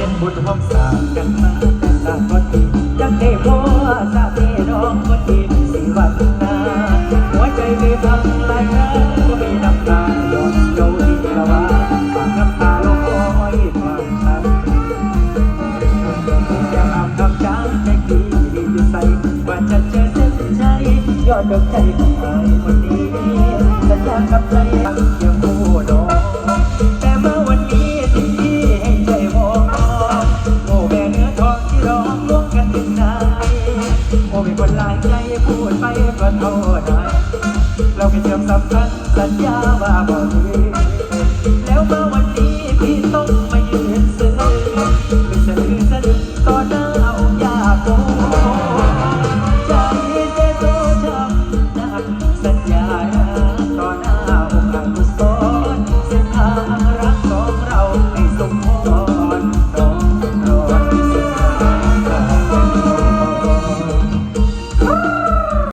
ย็นบุญห้องสากันมาแต่สาคนดีจังได้พ่อสาเพี่น้องคนดีสิวันนาหัวใจไม่พังหลายครั้ก็มีน้ำตาหยนเจ้าดีละว่าฝากน้ำตาลงคอยฝากทันจะอาบน้ำจางใจดีดีอยู่ใส่ว่าจะเจอเส้นใจยอดดอกใจของไอ้คนนี้สัญญกับใจ โอ้ยคนหลายใจพูดไปก็โทษไดเราไปเชื่อมสัมพันสัญญาว่าบ่มีแล้วเมื่อวันนี้พี่ต้องไมายืนซึ้อลึกจะดือสะดึกต่อหน้าองยาโกใจเจ็บโดช้ำนักสัญญาต่อหน้าองค์อังกุศล